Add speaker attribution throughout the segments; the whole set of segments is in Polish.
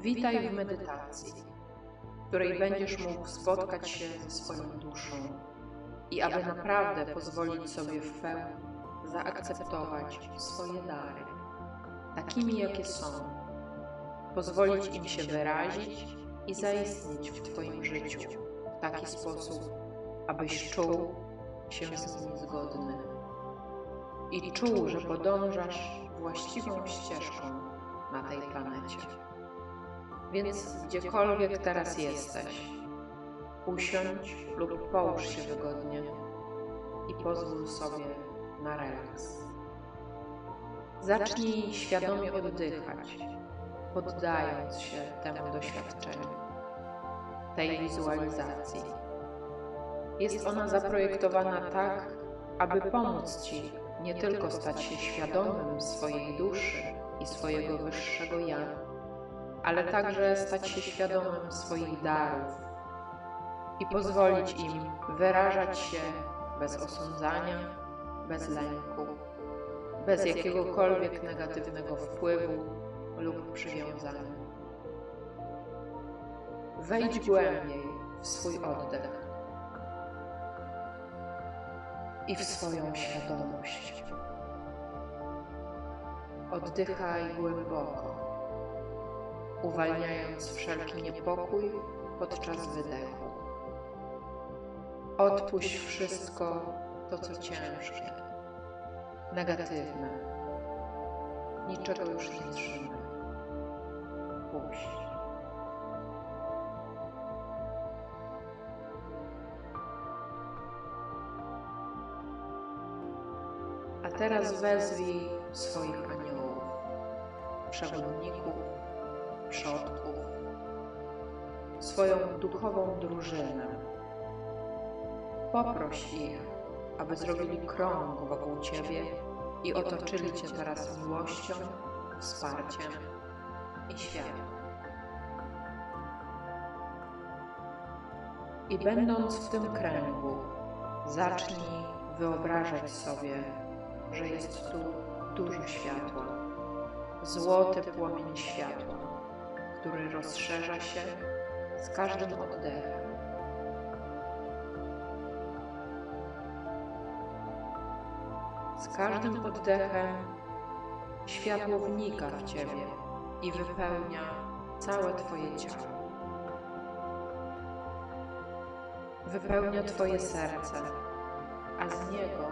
Speaker 1: Witaj w medytacji, w której będziesz mógł spotkać się ze swoją duszą i aby naprawdę pozwolić sobie w pełni zaakceptować swoje dary, takimi jakie są, pozwolić im się wyrazić i zaistnieć w Twoim życiu w taki sposób, abyś czuł się z nimi zgodny i czuł, że podążasz właściwą ścieżką na tej planecie. Więc gdziekolwiek teraz jesteś, usiądź lub połóż się wygodnie i pozwól sobie na relaks. Zacznij świadomie oddychać, poddając się temu doświadczeniu, tej wizualizacji. Jest ona zaprojektowana tak, aby pomóc Ci nie tylko stać się świadomym swojej duszy i swojego wyższego ja, ale także stać się świadomym swoich darów i pozwolić im wyrażać się bez osądzania, bez lęku, bez jakiegokolwiek negatywnego wpływu lub przywiązania. Wejdź głębiej w swój oddech i w swoją świadomość. Oddychaj głęboko, uwalniając wszelki niepokój podczas wydechu. Odpuść wszystko to, co ciężkie, negatywne. Niczego już nie trzymaj. Puść. A teraz wezwij swoich aniołów, przewodników, przodków, swoją duchową drużynę. Poproś ich, aby zrobili krąg wokół Ciebie i otoczyli Cię teraz miłością, wsparciem i światłem. I będąc w tym kręgu, zacznij wyobrażać sobie, że jest tu dużo światła, złoty płomień światła, który rozszerza się z każdym oddechem. Z każdym oddechem światło wnika w Ciebie i wypełnia całe Twoje ciało. Wypełnia Twoje serce, a z niego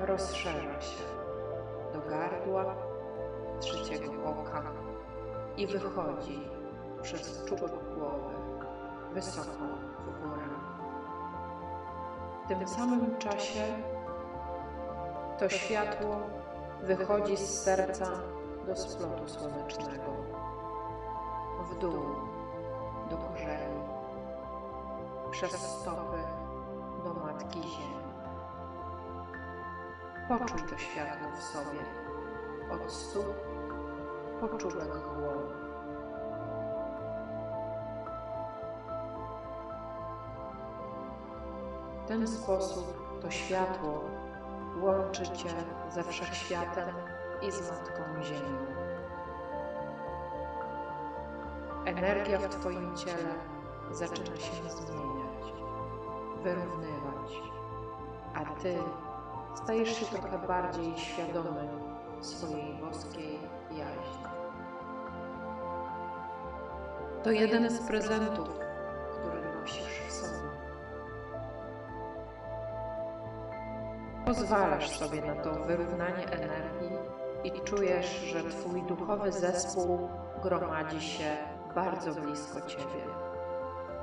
Speaker 1: rozszerza się do gardła, trzeciego oka i wychodzi przez czubek głowy wysoko w górę. W tym samym czasie to światło wychodzi z serca do splotu słonecznego, w dół do korzeni, przez stopy do Matki Ziemi. Poczuj to światło w sobie, od stóp po czubek głowy. W ten sposób to światło łączy Cię ze Wszechświatem i z Matką Ziemią. Energia w Twoim ciele zaczyna się zmieniać, wyrównywać, a Ty stajesz się trochę bardziej świadomy swojej boskiej To jeden z prezentów, który nosisz w sobie. Pozwalasz sobie na to wyrównanie energii i czujesz, że Twój duchowy zespół gromadzi się bardzo blisko Ciebie.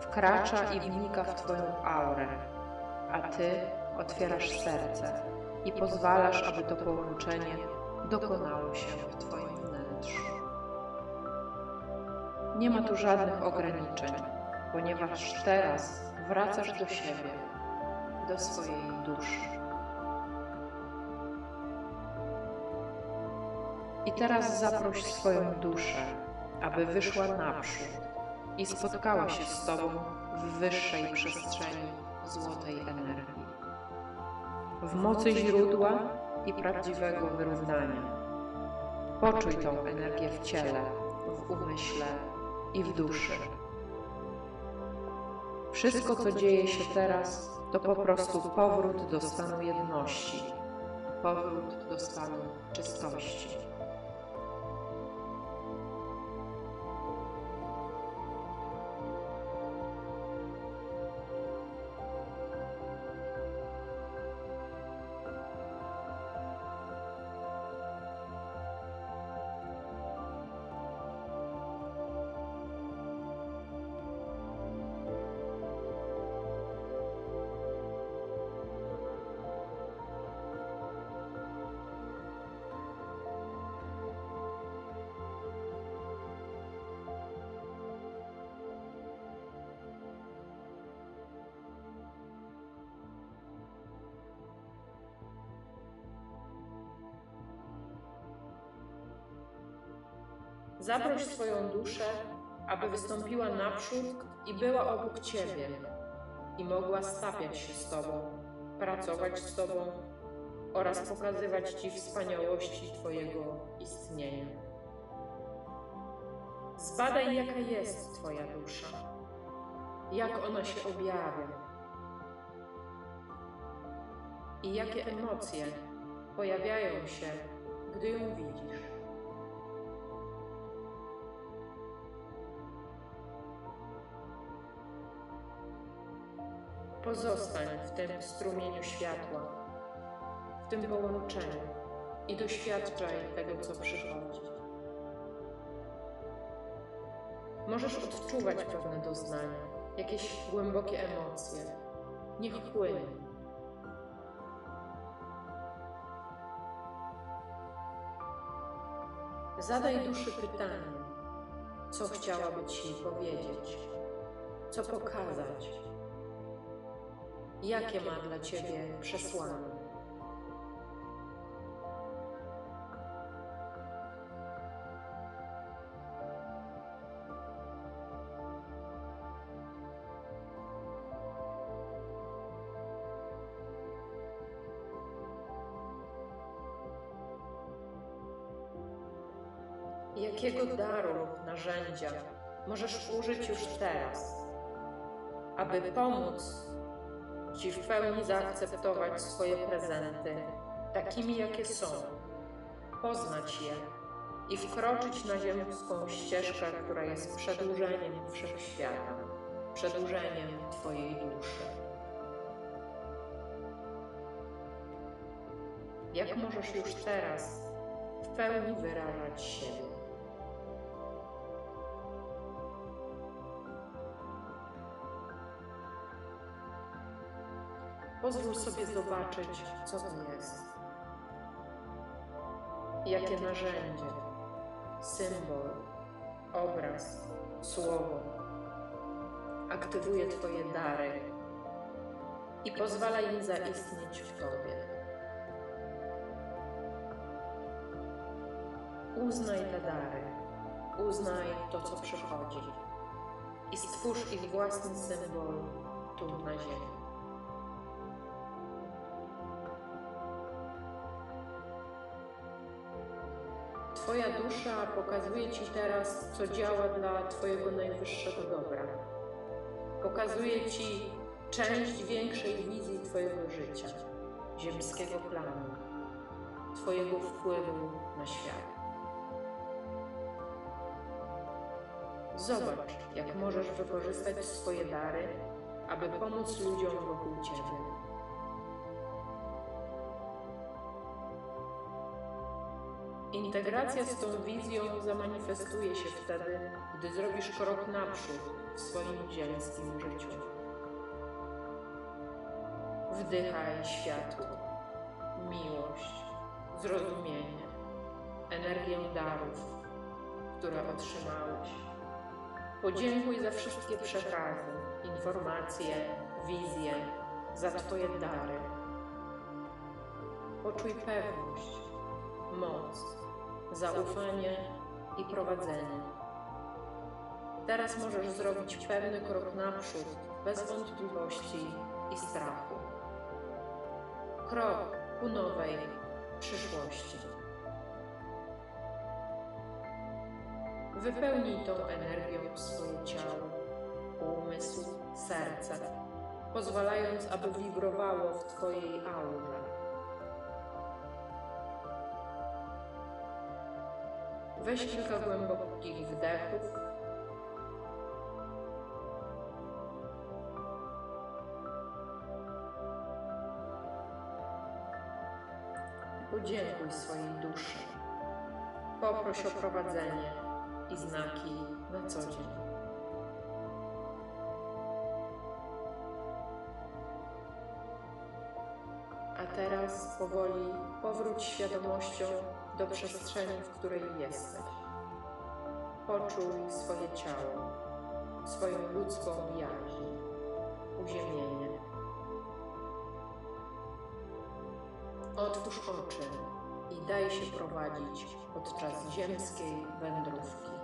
Speaker 1: Wkracza i wnika w Twoją aurę, a Ty otwierasz serce i pozwalasz, aby to połączenie dokonało się w Twoim wnętrzu. Nie ma tu żadnych ograniczeń, ponieważ teraz wracasz do siebie, do swojej duszy. I teraz zaproś swoją duszę, aby wyszła naprzód i spotkała się z Tobą w wyższej przestrzeni złotej energii. W mocy źródła i prawdziwego wyrównania. Poczuj tą energię w ciele, w umyśle i w duszy. Wszystko, co dzieje się teraz, to po prostu powrót do stanu jedności, powrót do stanu czystości. Zaproś swoją duszę, aby wystąpiła naprzód i była obok Ciebie i mogła stawiać się z Tobą, pracować z Tobą oraz pokazywać Ci wspaniałości Twojego istnienia. Zbadaj, jaka jest Twoja dusza, jak ona się objawia i jakie emocje pojawiają się, gdy ją widzisz. Pozostań w tym strumieniu światła, w tym połączeniu i doświadczaj tego, co przychodzi. Możesz odczuwać pewne doznania, jakieś głębokie emocje. Niech płynie. Zadaj duszy pytanie, co chciałaby Ci powiedzieć, co pokazać jakie ma dla Ciebie przesłanie. Jakiego daru lub narzędzia możesz użyć już teraz, aby pomóc Ci w pełni zaakceptować swoje prezenty, takimi jakie są, poznać je i wkroczyć na ziemską ścieżkę, która jest przedłużeniem wszechświata, przedłużeniem Twojej duszy. Jak możesz już teraz w pełni wyrażać siebie? Pozwól sobie zobaczyć, co to jest. Jakie narzędzie, symbol, obraz, słowo aktywuje Twoje dary i pozwala im zaistnieć w Tobie. Uznaj te dary, uznaj to, co przychodzi i stwórz ich własny symbol tu na ziemi. Twoja dusza pokazuje Ci teraz, co działa dla Twojego najwyższego dobra. Pokazuje Ci część większej wizji Twojego życia, ziemskiego planu, Twojego wpływu na świat. Zobacz, jak możesz wykorzystać swoje dary, aby pomóc ludziom wokół Ciebie. Integracja z tą wizją zamanifestuje się wtedy, gdy zrobisz krok naprzód w swoim ziemskim życiu. Wdychaj światło, miłość, zrozumienie, energię darów, które otrzymałeś. Podziękuj za wszystkie przekazy, informacje, wizje, za Twoje dary. Poczuj pewność, moc, zaufanie i prowadzenie. Teraz możesz zrobić pewny krok naprzód, bez wątpliwości i strachu. Krok ku nowej przyszłości. Wypełnij tą energią swoje ciało, umysł, serce, pozwalając, aby wibrowało w Twojej aurze. Weź kilka głębokich wdechów. Podziękuj swojej duszy. Poproś o prowadzenie i znaki na co dzień. A teraz powoli powróć świadomością do przestrzeni, w której jesteś. Poczuj swoje ciało, swoją ludzką jaźń, uziemienie. Otwórz oczy i daj się prowadzić podczas ziemskiej wędrówki.